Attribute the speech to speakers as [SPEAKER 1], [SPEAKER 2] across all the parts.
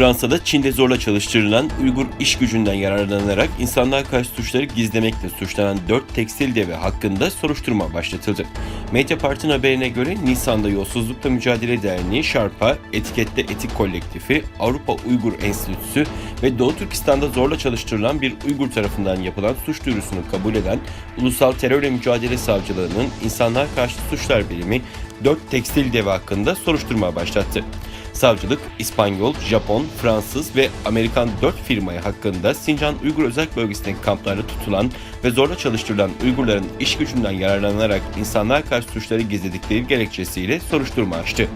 [SPEAKER 1] Fransa'da Çin'de zorla çalıştırılan Uygur iş gücünden yararlanarak insanlığa karşı suçları gizlemekle suçlanan 4 tekstil devi hakkında soruşturma başlatıldı. Mediapart'ın haberine göre Nisan'da Yolsuzlukla Mücadele Derneği, Şarpa, Etikette Etik Kolektifi, Avrupa Uygur Enstitüsü ve Doğu Türkistan'da zorla çalıştırılan bir Uygur tarafından yapılan suç duyurusunu kabul eden Ulusal Terörle Mücadele Savcılığı'nın İnsanlığa Karşı Suçlar Birimi 4 tekstil devi hakkında soruşturma başlattı. Savcılık, İspanyol, Japon, Fransız ve Amerikan 4 firmaya hakkında Sincan Uygur Özel Bölgesi'ndeki kamplarda tutulan ve zorla çalıştırılan Uygurların iş gücünden yararlanarak insanlığa karşı suçları gizledikleri gerekçesiyle soruşturma açtı.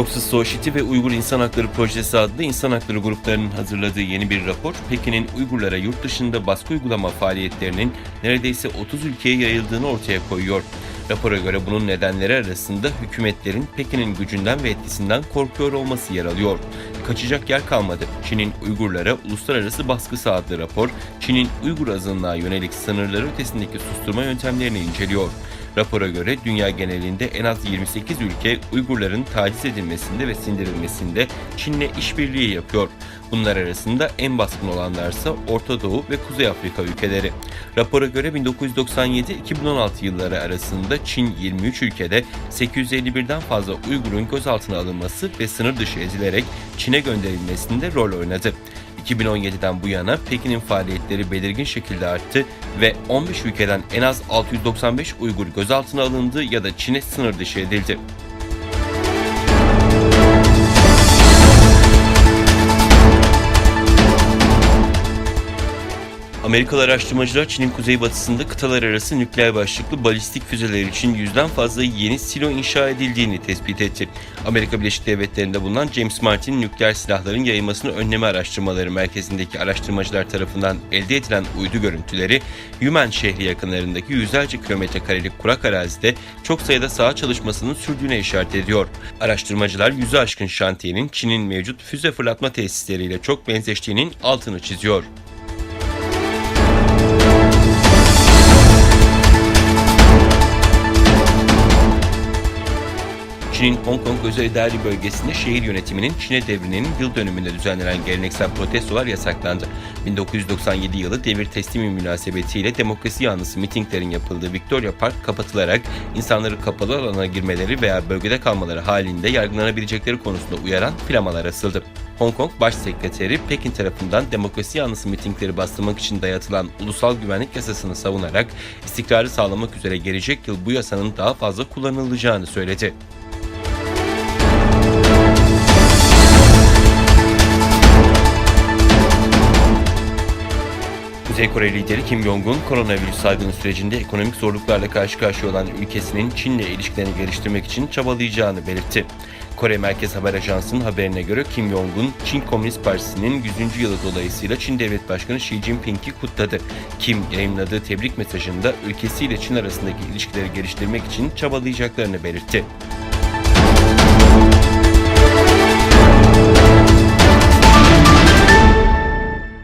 [SPEAKER 1] Oxford Society ve Uygur İnsan Hakları Projesi adlı insan hakları gruplarının hazırladığı yeni bir rapor, Pekin'in Uygurlara yurt dışında baskı uygulama faaliyetlerinin neredeyse 30 ülkeye yayıldığını ortaya koyuyor. Rapora göre bunun nedenleri arasında hükümetlerin Pekin'in gücünden ve etkisinden korkuyor olması yer alıyor. Kaçacak yer kalmadı. Çin'in Uygurlara uluslararası baskısı adlı rapor, Çin'in Uygur azınlığa yönelik sınırları ötesindeki susturma yöntemlerini inceliyor. Rapora göre dünya genelinde en az 28 ülke Uygurların taciz edilmesinde ve sindirilmesinde Çin'le işbirliği yapıyor. Bunlar arasında en baskın olanlarsa Orta Doğu ve Kuzey Afrika ülkeleri. Rapora göre 1997-2016 yılları arasında Çin 23 ülkede 851'den fazla Uygur'un gözaltına alınması ve sınır dışı ezilerek Çin'e gönderilmesinde rol oynadı. 2017'den bu yana Pekin'in faaliyetleri belirgin şekilde arttı ve 15 ülkeden en az 695 Uygur gözaltına alındı ya da Çin'e sınır dışı edildi. Amerikalı araştırmacılar Çin'in kuzeybatısında kıtalar arası nükleer başlıklı balistik füzeler için yüzden fazla yeni silo inşa edildiğini tespit etti. Amerika Birleşik Devletleri'nde bulunan James Martin nükleer silahların yayılmasını önleme araştırmaları merkezindeki araştırmacılar tarafından elde edilen uydu görüntüleri Yumen şehri yakınlarındaki yüzlerce kilometre karelik kurak arazide çok sayıda saha çalışmasının sürdüğüne işaret ediyor. Araştırmacılar yüzü aşkın şantiyenin Çin'in mevcut füze fırlatma tesisleriyle çok benzeştiğinin altını çiziyor. Çin'in Hong Kong özel idari bölgesinde şehir yönetiminin Çin'e devrinin yıl dönümünde düzenlenen geleneksel protestolar yasaklandı. 1997 yılı devir teslimi münasebetiyle demokrasi yanlısı mitinglerin yapıldığı Victoria Park kapatılarak insanları kapalı alana girmeleri veya bölgede kalmaları halinde yargılanabilecekleri konusunda uyaran flamalar asıldı. Hong Kong Başsekreteri Pekin tarafından demokrasi yanlısı mitingleri bastırmak için dayatılan ulusal güvenlik yasasını savunarak istikrarı sağlamak üzere gelecek yıl bu yasanın daha fazla kullanılacağını söyledi. Kuzey Kore lideri Kim Jong-un, koronavirüs salgını sürecinde ekonomik zorluklarla karşı karşıya olan ülkesinin Çin'le ilişkilerini geliştirmek için çabalayacağını belirtti. Kore Merkez Haber Ajansı'nın haberine göre Kim Jong-un, Çin Komünist Partisi'nin 100. yılı dolayısıyla Çin Devlet Başkanı Xi Jinping'i kutladı. Kim yayınladığı tebrik mesajında ülkesiyle Çin arasındaki ilişkileri geliştirmek için çabalayacaklarını belirtti.